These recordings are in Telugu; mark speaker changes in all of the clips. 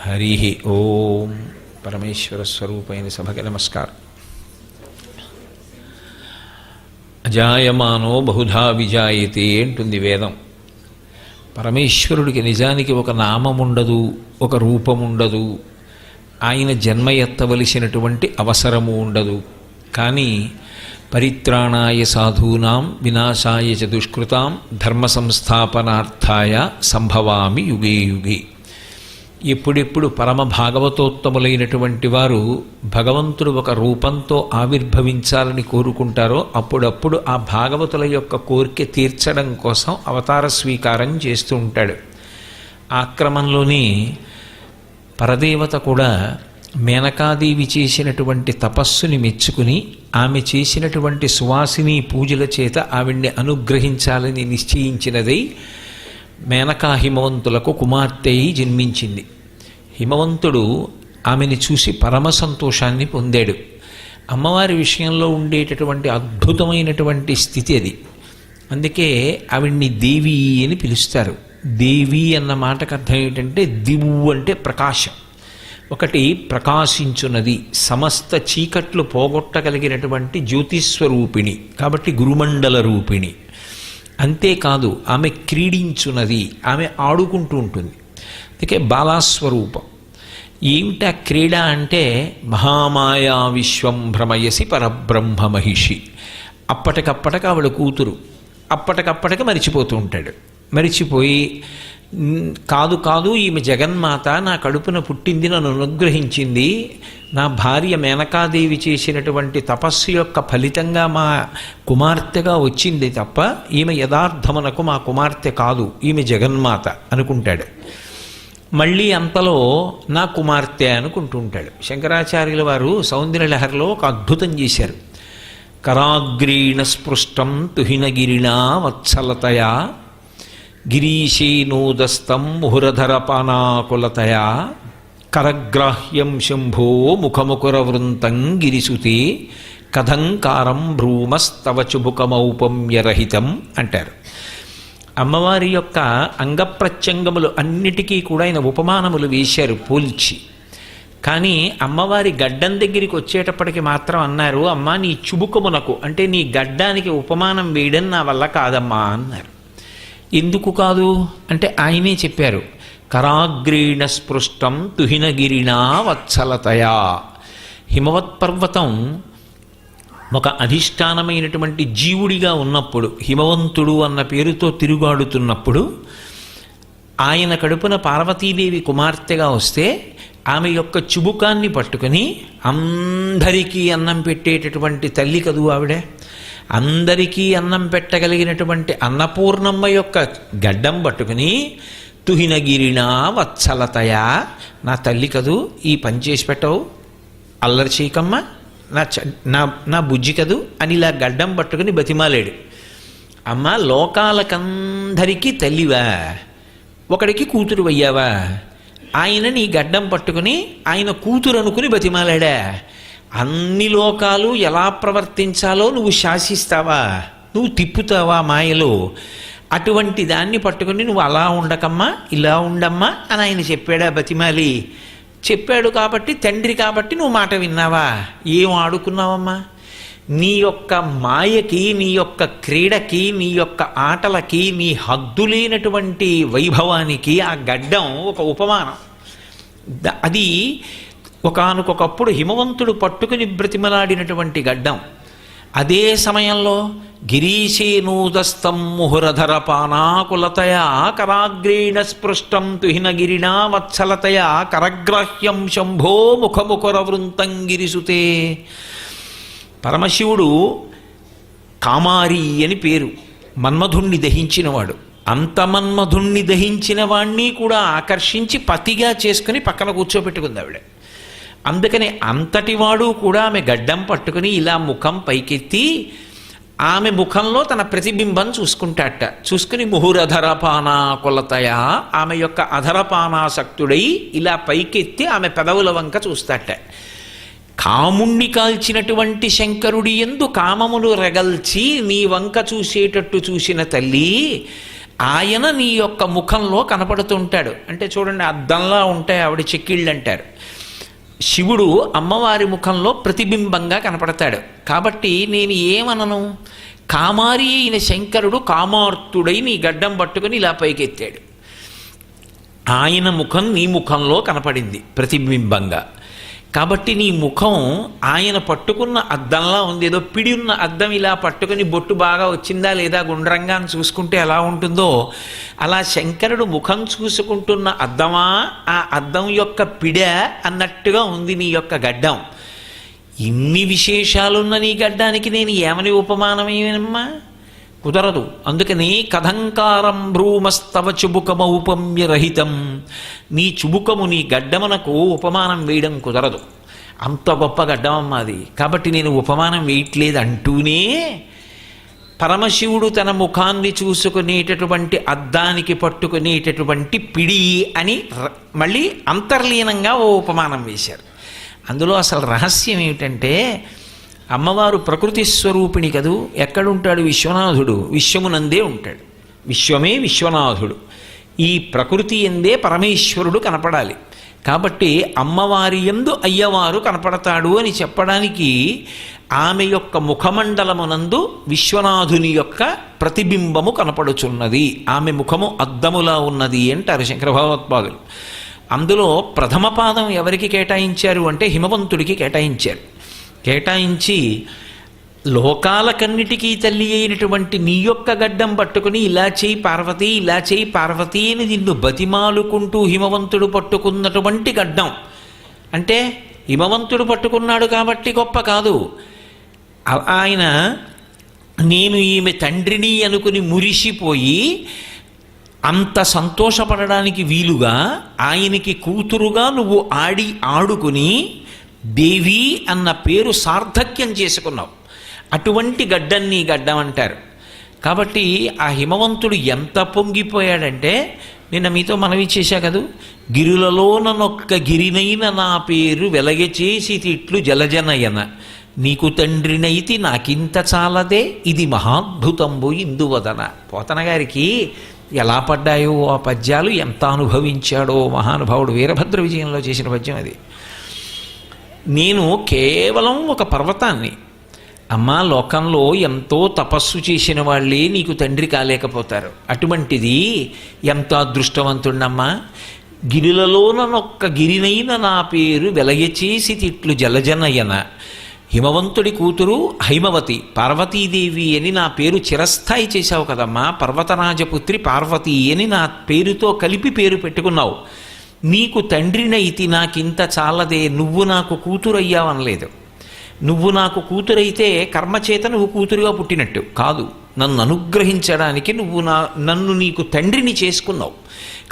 Speaker 1: హరి ఓం పరమేశ్వర స్వరూపైన సభకి నమస్కారం. అజాయమానో బహుధా విజాయితే అంటుంది వేదం. పరమేశ్వరుడికి నిజానికి ఒక నామం ఉండదు ఒక రూపం ఉండదు ఆయన జన్మ ఎత్తవలసినటువంటి అవసరము ఉండదు. కానీ పరిత్రాణాయ సాధూనాం వినాశాయ చ దుష్కృతాం ధర్మ సంస్థాపనార్థాయ సంభవామి యుగే యుగే. ఎప్పుడెప్పుడు పరమ భాగవతోత్తములైనటువంటి వారు భగవంతుడు ఒక రూపంతో ఆవిర్భవించాలని కోరుకుంటారో అప్పుడప్పుడు ఆ భాగవతుల యొక్క కోరిక తీర్చడం కోసం అవతార స్వీకారం చేస్తూ ఉంటాడు. ఆ క్రమంలోనే పరదేవత కూడా మేనకాదేవి చేసినటువంటి తపస్సుని మెచ్చుకుని ఆమె చేసినటువంటి సువాసిని పూజల చేత ఆవిడ్ని అనుగ్రహించాలని నిశ్చయించినదై మేనకా హిమవంతులకు కుమార్తెయి జన్మించింది. హిమవంతుడు ఆమెని చూసి పరమ సంతోషాన్ని పొందాడు. అమ్మవారి విషయంలో ఉండేటటువంటి అద్భుతమైనటువంటి స్థితి అది. అందుకే ఆవిడ్ని దేవి అని పిలుస్తారు. దేవి అన్న మాటకు అర్థం ఏంటంటే దివు అంటే ప్రకాశం. ఒకటి ప్రకాశించున్నది సమస్త చీకట్లు పోగొట్టగలిగినటువంటి జ్యోతిస్వరూపిణి కాబట్టి గురుమండల రూపిణి. అంతేకాదు ఆమె క్రీడించున్నది ఆమె ఆడుకుంటూ ఉంటుంది. అందుకే బాలాస్వరూపం. ఏమిటా క్రీడ అంటే మహామాయా విశ్వం భ్రమయసి పరబ్రహ్మ మహిషి. అప్పటికప్పటికి ఆవిడ కూతురు. అప్పటికప్పటికి మరిచిపోతూ ఉంటాడు. మరిచిపోయి కాదు కాదు ఈమె జగన్మాత నా కడుపున పుట్టింది నన్ను అనుగ్రహించింది. నా భార్య మేనకాదేవి చేసినటువంటి తపస్సు యొక్క ఫలితంగా మా కుమార్తెగా వచ్చింది తప్ప ఈమె యథార్థమునకు మా కుమార్తె కాదు ఈమె జగన్మాత అనుకుంటాడు. మళ్ళీ అంతలో నా కుమార్తె అనుకుంటుంటాడు. శంకరాచార్యుల వారు సౌందర్యలహరిలో ఒక అద్భుతం చేశారు. కరాగ్రీణ స్పృష్టం తుహినగిరిణా వత్సలతయా గిరీశేనోదస్తం ముహురధరపానాకులతయా కరగ్రాహ్యం శంభో ముఖముకురవృంతం గిరిసుతే కథంకారం భ్రూమస్తవ చుబుకమౌపమ్యరహితం అంటారు. అమ్మవారి యొక్క అంగప్రత్యంగములు అన్నిటికీ కూడా ఆయన ఉపమానములు వేశారు పోల్చి. కానీ అమ్మవారి గడ్డం దగ్గరికి వచ్చేటప్పటికి మాత్రం అన్నారు అమ్మా నీ చుబుకమునకు అంటే నీ గడ్డానికి ఉపమానం వేయడం నా వల్ల కాదమ్మా అన్నారు. ఎందుకు కాదు? అంటే ఆయనే చెప్పారు కరాగ్రీణ స్పృష్టం తుహినగిరిణా వత్సలతయా. హిమవత్ పర్వతం ఒక అధిష్టానమైనటువంటి జీవుడిగా ఉన్నప్పుడు హిమవంతుడు అన్న పేరుతో తిరుగాడుతున్నప్పుడు ఆయన కడుపున పార్వతీదేవి కుమార్తెగా వస్తే ఆమె యొక్క చుబుకాన్ని పట్టుకుని అందరికీ అన్నం పెట్టేటటువంటి తల్లి కదూ ఆవిడే? అందరికీ అన్నం పెట్టగలిగినటువంటి అన్నపూర్ణమ్మ యొక్క గడ్డం పట్టుకుని తుహినగిరినా వత్సలతయా? నా తల్లి కదూ ఈ పని చేసి పెట్టవు. అల్లరి చీకమ్మ నా చ నా నా బుజ్జి కదూ అని ఇలా గడ్డం పట్టుకుని బతిమాలేడు. అమ్మ లోకాలకందరికీ తల్లివా? ఒకడికి కూతురు అయ్యావా? ఆయన నీ గడ్డం పట్టుకుని ఆయన కూతురు అనుకుని బతిమాలాడా? అన్ని లోకాలు ఎలా ప్రవర్తించాలో నువ్వు శాసిస్తావా? నువ్వు తిప్పుతావా మాయలో? అటువంటి దాన్ని పట్టుకుని నువ్వు అలా ఉండకమ్మా ఇలా ఉండమ్మా అని ఆయన చెప్పాడా బతిమాలి. చెప్పాడు కాబట్టి తండ్రి కాబట్టి నువ్వు మాట విన్నావా? ఏం ఆడుకున్నావమ్మా? నీ యొక్క మాయకి నీ యొక్క క్రీడకి నీ యొక్క ఆటలకి నీ హద్దులేనటువంటి వైభవానికి ఆ గడ్డం ఒక ఉపమానం. అది ఒకనకొకప్పుడు హిమవంతుడు పట్టుకుని బ్రతిమలాడినటువంటి గడ్డం. అదే సమయంలో గిరీశేనూదస్తం ముహురధర పానాకులతయా కరాగ్రేణ స్పృష్టం తుహినగిరినా వత్సలతయా కరగ్రాహ్యం శంభో ముఖముఖరవృంతం గిరిసుతే పరమశివుడు కామారి అని పేరు. మన్మధుణ్ణి దహించినవాడు. అంత మన్మధుణ్ణి దహించిన వాణ్ణి కూడా ఆకర్షించి పతిగా చేసుకుని పక్కన కూర్చోబెట్టుకుంది ఆవిడ. అందుకని అంతటివాడు కూడా ఆమె గడ్డం పట్టుకుని ఇలా ముఖం పైకెత్తి ఆమె ముఖంలో తన ప్రతిబింబం చూసుకుంటాట. చూసుకుని ముహురధరపానా కొలతయా ఆమె యొక్క అధరపానాసక్తుడై ఇలా పైకెత్తి ఆమె పెదవుల వంక చూస్తాట. కాముణ్ణి కాల్చినటువంటి శంకరుడి ఎందు కామమును రగల్చి నీ వంక చూసేటట్టు చూసిన తల్లి ఆయన నీ యొక్క ముఖంలో కనపడుతుంటాడు. అంటే చూడండి అద్దంలా ఉంటాయి ఆవిడ చెక్కిళ్ళు అంటారు శివుడు అమ్మవారి ముఖంలో ప్రతిబింబంగా కనపడతాడు. కాబట్టి నేను ఏమనను? కామారి అయిన శంకరుడు కామార్తుడై నీ గడ్డం పట్టుకుని ఇలా పైకెత్తాడు. ఆయన ముఖం నీ ముఖంలో కనపడింది ప్రతిబింబంగా. కాబట్టి నీ ముఖం ఆయన పట్టుకున్న అద్దంలా ఉంది. ఏదో పిడి ఉన్న అద్దం ఇలా పట్టుకుని బొట్టు బాగా వచ్చిందా లేదా గుండ్రంగా అని చూసుకుంటే ఎలా ఉంటుందో అలా శంకరుడు ముఖం చూసుకుంటున్న అద్దమా ఆ అద్దం యొక్క పిడ అన్నట్టుగా ఉంది నీ యొక్క గడ్డం. ఇన్ని విశేషాలున్న నీ గడ్డానికి నేను ఏమని ఉపమానమేమమ్మా కుదరదు. అందుకని కథంకారం భ్రూమస్తవ చుబుకమ ఉపమ్య రహితం నీ చుబుకము నీ గడ్డమునకు ఉపమానం వేయడం కుదరదు. అంత గొప్ప గడ్డమమ్మ అది. కాబట్టి నేను ఉపమానం వేయట్లేదు అంటూనే పరమశివుడు తన ముఖాన్ని చూసుకునేటటువంటి అద్దానికి పట్టుకునేటటువంటి పిడి అని ర- మళ్ళీ అంతర్లీనంగా ఓ ఉపమానం వేశారు. అందులో అసలు రహస్యం ఏమిటంటే అమ్మవారు ప్రకృతి స్వరూపిణి కదూ. ఎక్కడుంటాడు విశ్వనాథుడు? విశ్వమునందే ఉంటాడు. విశ్వమే విశ్వనాథుడు. ఈ ప్రకృతి ఎందే పరమేశ్వరుడు కనపడాలి. కాబట్టి అమ్మవారి ఎందు అయ్యవారు కనపడతాడు అని చెప్పడానికి ఆమె యొక్క ముఖమండలమునందు విశ్వనాథుని యొక్క ప్రతిబింబము కనపడుచున్నది. ఆమె ముఖము అద్దములా ఉన్నది అంటారు శంకర భగవత్పాదులు. అందులో ప్రథమ పాదం ఎవరికి కేటాయించారు అంటే హిమవంతుడికి కేటాయించారు. కేటాయించి లోకాలకన్నిటికీ తల్లి అయినటువంటి నీ యొక్క గడ్డం పట్టుకుని ఇలా చేయి పార్వతి ఇలా చేయి పార్వతి అని నిన్ను బతిమాలుకుంటూ హిమవంతుడు పట్టుకున్నటువంటి గడ్డం. అంటే హిమవంతుడు పట్టుకున్నాడు కాబట్టి గొప్ప కాదు. ఆయన నేను ఈమె తండ్రిని అనుకుని మురిసిపోయి అంత సంతోషపడడానికి వీలుగా ఆయనకి కూతురుగా నువ్వు ఆడి ఆడుకుని దేవి అన్న పేరు సార్థక్యం చేసుకున్నావు. అటువంటి గడ్డం నీ గడ్డం అంటారు. కాబట్టి ఆ హిమవంతుడు ఎంత పొంగిపోయాడంటే నిన్న మీతో మనవి చేశా కదూ గిరులలోననొక్క గిరినైన నా పేరు వెలగచేసి తిట్లు జలజనయన. నీకు తండ్రినైతి నాకింత చాలదే ఇది మహాద్భుతంబు ఇందువదన. పోతన గారికి ఎలా పడ్డాయో ఆ పద్యాలు ఎంత అనుభవించాడో మహానుభావుడు వీరభద్ర విజయంలో చేసిన పద్యం అది. నేను కేవలం ఒక పర్వతాన్ని. అమ్మా లోకంలో ఎంతో తపస్సు చేసిన వాళ్ళే నీకు తండ్రి కాలేకపోతారు. అటువంటిది ఎంత అదృష్టవంతుడమ్మా? గిరిలలోనొక్క గిరినైన నా పేరు వెలయచేసి తిట్లు జలజనయన. హిమవంతుడి కూతురు హైమవతి పార్వతీదేవి అని నా పేరు చిరస్థాయి చేశావు కదమ్మా. పర్వతరాజపుత్రి పార్వతి అని నా పేరుతో కలిపి పేరు పెట్టుకున్నావు. నీకు తండ్రినైతి నాకింత చాలదే నువ్వు నాకు కూతురయ్యావనలేదు. నువ్వు నాకు కూతురైతే కర్మచేత నువ్వు కూతురుగా పుట్టినట్టు కాదు. నన్ను అనుగ్రహించడానికి నువ్వు నా నన్ను నీకు తండ్రిని చేసుకున్నావు.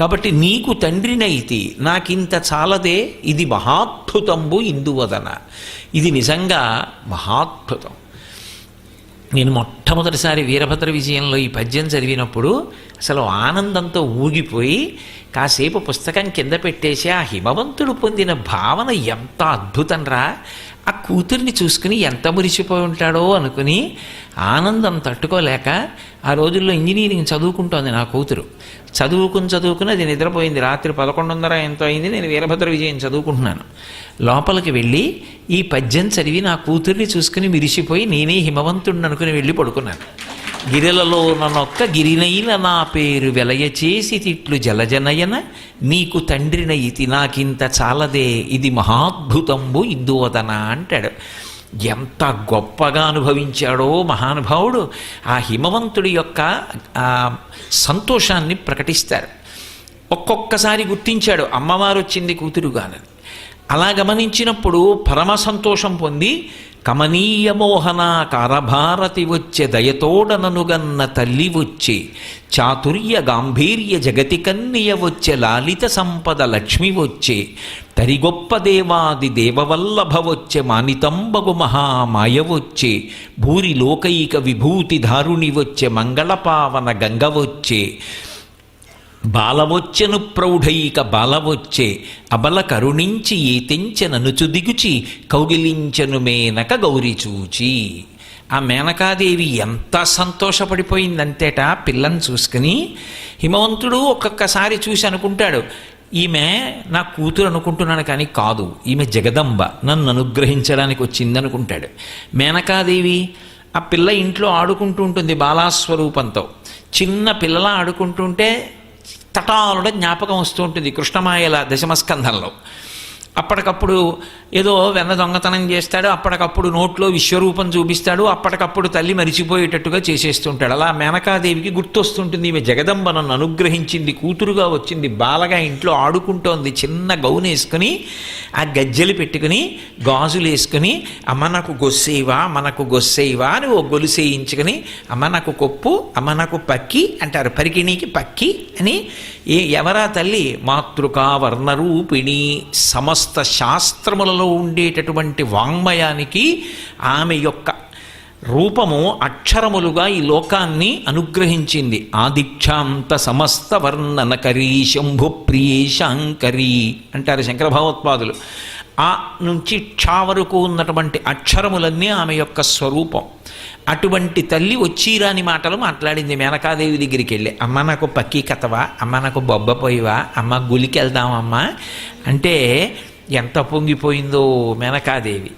Speaker 1: కాబట్టి నీకు తండ్రినైతి నాకింత చాలదే ఇది మహాద్భుతంబు ఇందువదన. ఇది నిజంగా మహాద్భుతం. నేను మొట్టమొదటిసారి వీరభద్ర విజయంలో ఈ పద్యం చదివినప్పుడు అసలు ఆనందంతో ఊగిపోయి కాసేపు పుస్తకం కింద పెట్టేసి ఆ హిమవంతుడు పొందిన భావన ఎంత అద్భుతంరా. ఆ కూతుర్ని చూసుకుని ఎంత మురిసిపోయి ఉంటాడో అనుకుని ఆనందం తట్టుకోలేక ఆ రోజుల్లో ఇంజనీరింగ్ చదువుకుంటోంది నా కూతురు. చదువుకుని చదువుకుని అది నిద్రపోయింది. రాత్రి పదకొండున్నర ఎంతో అయింది. నేను వీరభద్ర విజయం చదువుకుంటున్నాను. లోపలికి వెళ్ళి ఈ పద్యం చదివి నా కూతుర్ని చూసుకుని మిరిసిపోయి నేనే హిమవంతుడిని అనుకుని వెళ్ళి పడుకున్నాను. గిరిలలో నొక్క గిరినైన నా పేరు వెలయ చేసి తిట్లు జలజనయన నీకు తండ్రినయితి నాకింత చాలదే ఇది మహాద్భుతంబు ఇందువదన అంటాడు. ఎంత గొప్పగా అనుభవించాడో మహానుభావుడు ఆ హిమవంతుడి యొక్క సంతోషాన్ని ప్రకటిస్తారు. ఒక్కొక్కసారి గుర్తించాడు అమ్మవారు వచ్చింది కూతురుగానని. అలా గమనించినప్పుడు పరమ సంతోషం పొంది కమనీయ మోహన కారభారతి వచ్చే దయతోడననుగన్న తల్లి వచ్చే చాతుర్య గాంభీర్య జగతి కన్నియ వచ్చే లాలిత సంపద లక్ష్మి వచ్చే తరిగొప్ప దేవాది దేవవల్లభ వచ్చే మానితంబగు మహామాయ వచ్చే భూరి లోకైక విభూతి ధారుణి వచ్చే మంగళపావన గంగ వచ్చే బాలవొచ్చెను ప్రౌఢైక బాలవొచ్చే అబల కరుణించి ఈతెంచెననుచు దిగుచి కౌగిలించెను మేనక గౌరి చూచి. ఆ మేనకాదేవి ఎంత సంతోషపడిపోయిందంతేట పిల్లని చూసుకుని హిమవంతుడు ఒక్కొక్కసారి చూసి అనుకుంటాడు ఈమె నా కూతురు అనుకుంటున్నాను కానీ కాదు ఈమె జగదంబ నన్ను అనుగ్రహించడానికి వచ్చింది అనుకుంటాడు. మేనకాదేవి ఆ పిల్ల ఇంట్లో ఆడుకుంటూ ఉంటుంది బాలాస్వరూపంతో. చిన్న పిల్లల ఆడుకుంటుంటే తటాలుడ జ్ఞాపకం వస్తూ ఉంటుంది కృష్ణమాయల దశమస్కంధంలో. అప్పటికప్పుడు ఏదో వెన్న దొంగతనం చేస్తాడు అప్పటికప్పుడు నోట్లో విశ్వరూపం చూపిస్తాడు అప్పటికప్పుడు తల్లి మరిచిపోయేటట్టుగా చేసేస్తుంటాడు. అలా మేనకాదేవికి గుర్తొస్తుంటుంది ఈమె జగదంబ నన్ను అనుగ్రహించింది కూతురుగా వచ్చింది బాలగా ఇంట్లో ఆడుకుంటోంది చిన్న గౌను వేసుకుని ఆ గజ్జెలు పెట్టుకుని గాజులు వేసుకుని అమ్మ నాకు గొస్సేవా మనకు గొస్సేవా అని ఓ గొలుసేయించుకుని అమ్మ నాకు కొప్పు అమ్మ నాకు పక్కి అంటారు. పరికిణీకి పక్కి అని ఏ ఎవరా తల్లి? మాతృకా వర్ణరూపిణి సమస్త సమస్త శాస్త్రములలో ఉండేటటువంటి వాంగ్మయానికి ఆమె యొక్క రూపము అక్షరములుగా ఈ లోకాన్ని అనుగ్రహించింది. ఆదిక్షాంత సమస్త వర్ణనకరీ శంభు ప్రియే శాంకరీ అంటారు శంకర భగవత్పాదులు ఆ నుంచి క్షా వరకు ఉన్నటువంటి అక్షరములన్నీ ఆమె యొక్క స్వరూపం. అటువంటి తల్లి వచ్చిరాని మాటలు మాట్లాడింది మేనకాదేవి దగ్గరికి వెళ్ళి అమ్మ నాకు పక్కీ కథవా? అమ్మ నాకు బొబ్బ పోయివా అమ్మ గులికి వెళ్దామమ్మా అంటే ఎంత పొంగిపోయిందో మెనకాదేవి.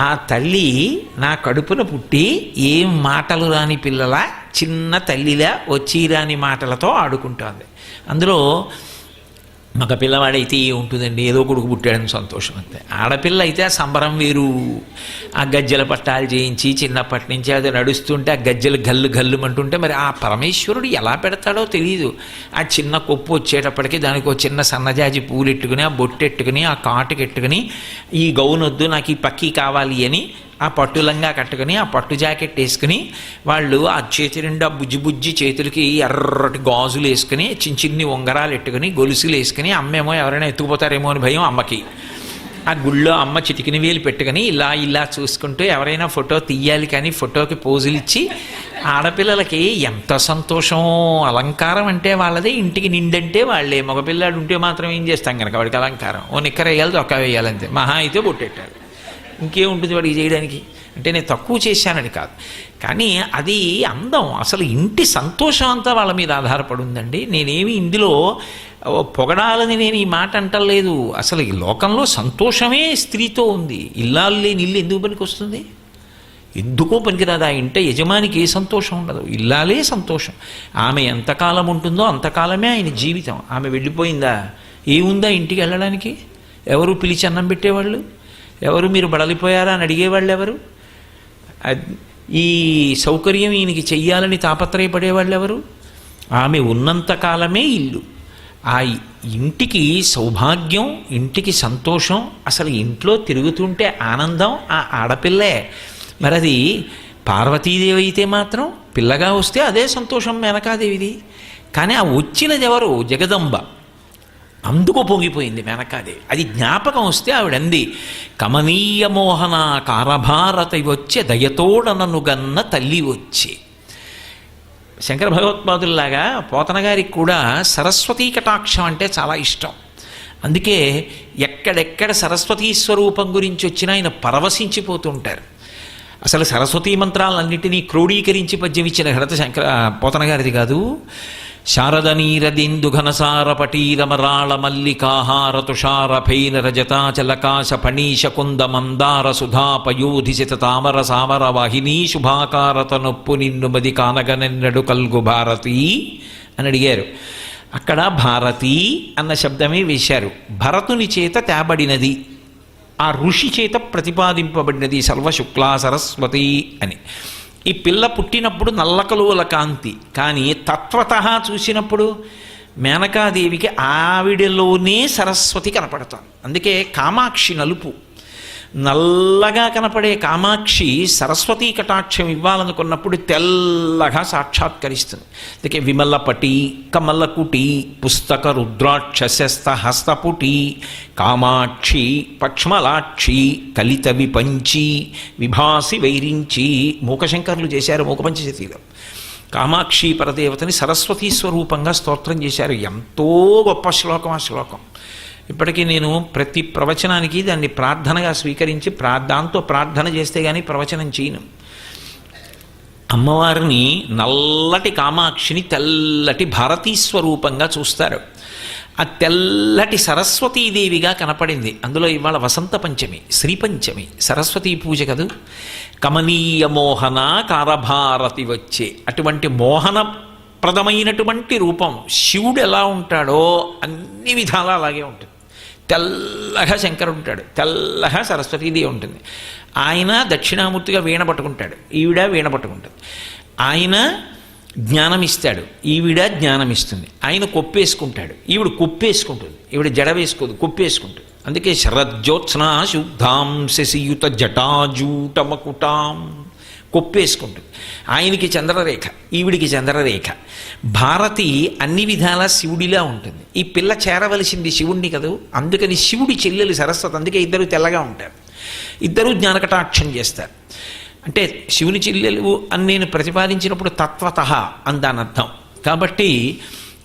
Speaker 1: ఆ తల్లి నా కడుపున పుట్టి ఏం మాటలు రాని పిల్లల చిన్న తల్లిలా వచ్చి రాని మాటలతో ఆడుకుంటోంది. అందులో మగ పిల్లవాడైతే ఏ ఉంటుందండి? ఏదో కొడుకు పుట్టాడని సంతోషం అంతే. ఆడపిల్ల అయితే ఆ సంబరం వేరు. ఆ గజ్జల పట్టాలు చేయించి చిన్నప్పటి నుంచి అది నడుస్తుంటే ఆ గజ్జలు గల్లు గల్లు అంటుంటే మరి ఆ పరమేశ్వరుడు ఎలా పెడతాడో తెలియదు ఆ చిన్న కొప్పు వచ్చేటప్పటికి దానికి ఒక చిన్న సన్నజాజి పూలు ఎట్టుకుని ఆ బొట్టెట్టుకుని ఆ కాటుకెట్టుకుని ఈ గౌనొద్దు నాకు ఈ పక్కీ కావాలి అని ఆ పట్టులంగా కట్టుకుని ఆ పట్టు జాకెట్ వేసుకుని వాళ్ళు ఆ చేతి నిండా బుజ్జి బుజ్జి చేతులకి ఎర్రటి గాజులు వేసుకుని చిన్న చిన్ని ఉంగరాలు ఎట్టుకుని గొలుసులు వేసుకుని అమ్మేమో ఎవరైనా ఎత్తుకుపోతారేమో అని భయం అమ్మకి. ఆ గుళ్ళో అమ్మ చిటికిన వేలు పెట్టుకుని ఇలా ఇలా చూసుకుంటూ ఎవరైనా ఫోటో తీయాలి కానీ ఫోటోకి పోజులు ఇచ్చి ఆడపిల్లలకి ఎంత సంతోషం అలంకారం అంటే వాళ్ళదే ఇంటికి నిండంటే వాళ్ళే మగపిల్లాడు ఉంటే మాత్రం ఏం చేస్తాం కనుక వాడికి అలంకారం. ఓ నిక్కర వేయాలి దొక్క వేయాలంతే. మహా అయితే బొట్టెట్టారు ఇంకేముంటుంది వాడికి చేయడానికి? అంటే నేను తక్కువ చేశానని కాదు. కానీ అది అందం. అసలు ఇంటి సంతోషం అంతా వాళ్ళ మీద ఆధారపడి ఉందండి నేనేమి ఇందులో పొగడాలని నేను ఈ మాట అంటలేదు. అసలు ఈ లోకంలో సంతోషమే స్త్రీతో ఉంది. ఇల్లాలు లేని ఇల్లు ఎందుకు పనికి వస్తుంది? ఎందుకో పనికిరాదు. ఆ ఇంట యజమానికి ఏ సంతోషం ఉండదు. ఇల్లాలే సంతోషం. ఆమె ఎంతకాలం ఉంటుందో అంతకాలమే ఆయన జీవితం. ఆమె వెళ్ళిపోయిందా? ఏముందా ఇంటికి వెళ్ళడానికి? ఎవరు పిలిచి అన్నం పెట్టేవాళ్ళు? ఎవరు మీరు బడలిపోయారా అని అడిగేవాళ్ళు ఎవరు? ఈ సౌకర్యం ఈయనకి చెయ్యాలని తాపత్రయపడేవాళ్ళు ఎవరు? ఆమె ఉన్నంత కాలమే ఇల్లు. ఆ ఇంటికి సౌభాగ్యం ఇంటికి సంతోషం అసలు ఇంట్లో తిరుగుతుంటే ఆనందం ఆ ఆడపిల్లే. మరి అది పార్వతీదేవి అయితే మాత్రం పిల్లగా వస్తే అదే సంతోషం మేనకాదేవిది. కానీ ఆ వచ్చినది ఎవరు? జగదంబ. అందుకు పొంగిపోయింది మేనకాదేవి అది జ్ఞాపకం వస్తే ఆవిడంది కమనీయ మోహన కారభారత వచ్చే దయతోడనను గన్న తల్లి వచ్చి. శంకర భగవత్పాదుల్లాగా పోతన గారికి కూడా సరస్వతీ కటాక్షం అంటే చాలా ఇష్టం. అందుకే ఎక్కడెక్కడ సరస్వతీ స్వరూపం గురించి వచ్చినా ఆయన పరవశించిపోతుంటారు. అసలు సరస్వతీ మంత్రాలన్నింటినీ క్రోడీకరించి పద్యం ఇచ్చిన ఘనత శంకర పోతన గారిది కాదు. శారద ఘనసార పటీరమరాళ మల్లికాహార తుషార ఫైన రజతాచలకాశ ఫణీశ కుంద మందార సుధాపయోధిసిత తామర సామర వాహినీ శుభాకారత నొప్పు నిన్ను మది కానగనెన్నడు కల్గు భారతి అని అడిగారు అక్కడ భారతి అన్న శబ్దమే వేశారు. భరతుని చేత తేబడినది ఆ ఋషి చేత ప్రతిపాదింపబడినది సర్వశుక్లా సరస్వతి అని. ఈ పిల్ల పుట్టినప్పుడు నల్లకలువల కాంతి. కానీ తత్వత చూసినప్పుడు మేనకాదేవికి ఆవిడలోనే సరస్వతి కనపడతాం. అందుకే కామాక్షి నలుపు. నల్లగా కనపడే కామాక్షి సరస్వతీ కటాక్షం ఇవ్వాలనుకున్నప్పుడు తెల్లగా సాక్షాత్కరిస్తుంది. అందుకే విమలపటి కమలకుటి పుస్తక రుద్రాక్ష శస్త హస్తపుటి కామాక్షి పక్ష్మలాక్షి కలిత విపంచి విభాసి వైరించి మూకశంకర్లు చేశారు మూకపంచశతిలో. కామాక్షి పరదేవతని సరస్వతీ స్వరూపంగా స్తోత్రం చేశారు. ఎంతో గొప్ప శ్లోకం ఆ శ్లోకం. ఇప్పటికీ నేను ప్రతి ప్రవచనానికి దాన్ని ప్రార్థనగా స్వీకరించి ప్రా దాంతో ప్రార్థన చేస్తే కానీ ప్రవచనం చేయను. అమ్మవారిని నల్లటి కామాక్షిని తెల్లటి భారతీ స్వరూపంగా చూస్తారు. ఆ తెల్లటి సరస్వతీదేవిగా కనపడింది. అందులో ఇవాళ వసంత పంచమి శ్రీ పంచమి సరస్వతీ పూజ కదూ? కమనీయ మోహన కారభారతి వచ్చే అటువంటి మోహన ప్రదమైనటువంటి రూపం. శివుడు ఎలా ఉంటాడో అన్ని విధాలా అలాగే ఉంటుంది. తెల్లగా శంకరుడు ఉంటాడు. తెల్లగా సరస్వతీదేవి ఉంటుంది. ఆయన దక్షిణామూర్తిగా వీణ పట్టుకుంటాడు. ఈవిడ వీణ పట్టుకుంటుంది. ఆయన జ్ఞానం ఇస్తాడు ఈవిడ జ్ఞానం ఇస్తుంది ఆయన కొప్పేసుకుంటాడు. ఈవిడ కొప్పేసుకుంటుంది. ఈవిడ జడ వేసుకోదు కొప్పేసుకుంటుంది. అందుకే శరజ్యోత్స్నా శుద్ధాం శశియుత జటాజూటమకుటాం. కొప్పేసుకుంటుంది. ఆయనకి చంద్రరేఖ ఈవిడికి చంద్రరేఖ. భారతి అన్ని విధాల శివుడిలా ఉంటుంది. ఈ పిల్ల చేరవలసింది శివుణ్ణి కదూ? అందుకని శివుడి చెల్లెలు సరస్వతి అందుకే ఇద్దరు తెల్లగా ఉంటారు. ఇద్దరూ జ్ఞానకటాక్షం చేస్తారు. అంటే శివుని చెల్లెలు అని నేను ప్రతిపాదించినప్పుడు తత్వత అందానర్థం. కాబట్టి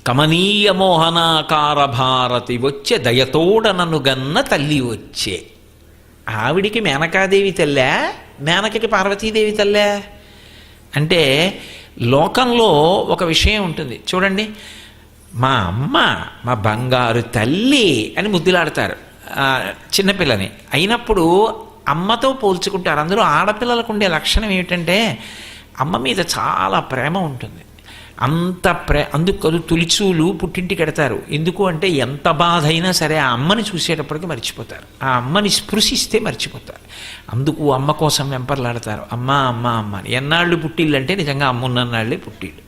Speaker 1: కమనీయ మోహనాకార భారతి వచ్చే దయతోడనను గన్న తల్లి వచ్చే. ఆవిడికి మేనకాదేవి తెల్లా? మేనకకి పార్వతీదేవి తల్లే? అంటే లోకంలో ఒక విషయం ఉంటుంది. చూడండి. మా అమ్మ మా బంగారు తల్లి అని ముద్దులాడతారు. చిన్నపిల్లని అయినప్పుడు అమ్మతో పోల్చుకుంటారు. అందులో ఆడపిల్లలకు ఉండే లక్షణం ఏమిటంటే అమ్మ మీద చాలా ప్రేమ ఉంటుంది. అంత ప్రే అందుకు కదు తులిచూలు పుట్టింటి కడతారు. ఎందుకు అంటే ఎంత బాధ అయినా సరే ఆ అమ్మని చూసేటప్పటికి మర్చిపోతారు. ఆ అమ్మని స్పృశిస్తే మర్చిపోతారు. అందుకు అమ్మ కోసం వెంపర్లాడతారు. అమ్మ అమ్మ అమ్మ అని. ఎన్నాళ్ళు పుట్టిళ్ళంటే నిజంగా అమ్మున్నన్నాళ్ళే పుట్టిళ్ళు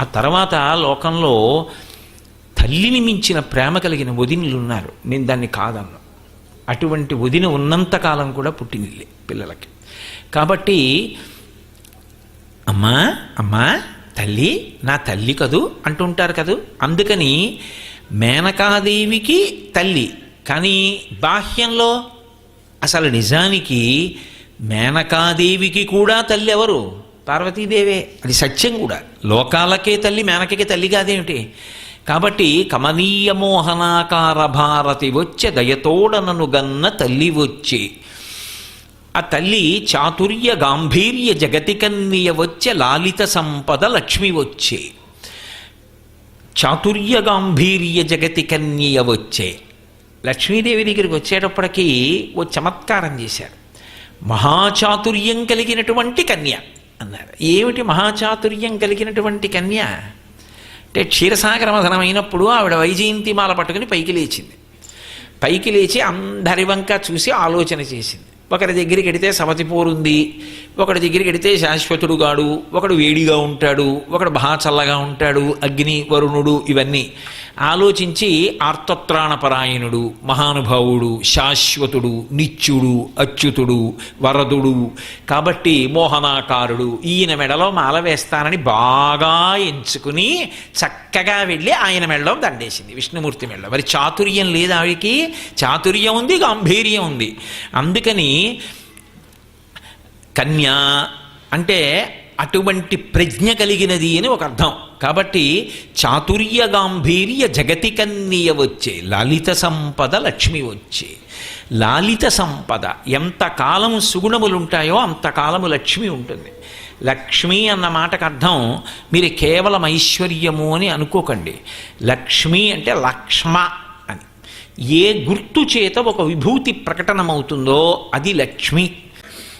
Speaker 1: ఆ తర్వాత లోకంలో తల్లిని మించిన ప్రేమ కలిగిన వదినలు ఉన్నారు నేను దాన్ని కాదన్నా. అటువంటి వదిన ఉన్నంతకాలం కూడా పుట్టినిల్లే పిల్లలకి. కాబట్టి అమ్మా అమ్మా తల్లి నా తల్లి కదూ అంటుంటారు కదూ. అందుకని మేనకాదేవికి తల్లి కానీ బాహ్యంలో అసలు నిజానికి మేనకాదేవికి కూడా తల్లి ఎవరు? పార్వతీదేవే. అది సత్యం కూడా. లోకాలకే తల్లి మేనకకి తల్లి కాదేమిటి? కాబట్టి కమనీయ మోహనాకార భారతి వచ్చే దయతోడనను గన్న తల్లి వచ్చే. ఆ తల్లి చాతుర్య గాంభీర్య జగతికన్నియ వచ్చే లాలిత సంపద లక్ష్మి వచ్చే. చాతుర్య గాంభీర్య జగతి కన్య వచ్చే. లక్ష్మీదేవి దగ్గరికి వచ్చేటప్పటికీ ఓ చమత్కారం చేశారు. మహాచాతుర్యం కలిగినటువంటి కన్య అన్నారు. ఏమిటి మహాచాతుర్యం కలిగినటువంటి కన్య? అంటే క్షీరసాగరమధనమైనప్పుడు ఆవిడ వైజయంతి మాల పట్టుకుని పైకి లేచింది. పైకి లేచి అందరి వంక చూసి ఆలోచన చేసింది. ఒకరి దగ్గరికి ఎడితే సవతిపోరుంది ఒకడి దగ్గరికి ఎడితే శాశ్వతుడు గాడు ఒకడు వేడిగా ఉంటాడు ఒకడు బాగా చల్లగా ఉంటాడు అగ్ని వరుణుడు ఇవన్నీ. ఆలోచించి ఆర్తత్రాణపరాయణుడు మహానుభావుడు శాశ్వతుడు నిత్యుడు అచ్యుతుడు వరదుడు కాబట్టి మోహనాకారుడు ఈయన మెడలో మాల వేస్తానని బాగా ఎంచుకుని చక్కగా వెళ్ళి ఆయన మెడలో దండేసింది. విష్ణుమూర్తి మెడలో. మరి చాతుర్యం లేదు ఆవిడికి. చాతుర్యం ఉంది గాంభీర్యం ఉంది. అందుకని కన్యా అంటే అటువంటి ప్రజ్ఞ కలిగినది అని ఒక అర్థం. కాబట్టి చాతుర్య గాంభీర్య జగతి కన్నీయ వచ్చే లలిత సంపద లక్ష్మి వచ్చే. లాలిత సంపద ఎంతకాలం సుగుణములుంటాయో అంతకాలము లక్ష్మి ఉంటుంది. లక్ష్మి అన్న మాటకు అర్థం మీరు కేవలం ఐశ్వర్యము అని అనుకోకండి. లక్ష్మి అంటే లక్ష్మ అని. ఏ గుర్తు చేత ఒక విభూతి ప్రకటనమవుతుందో అది లక్ష్మి.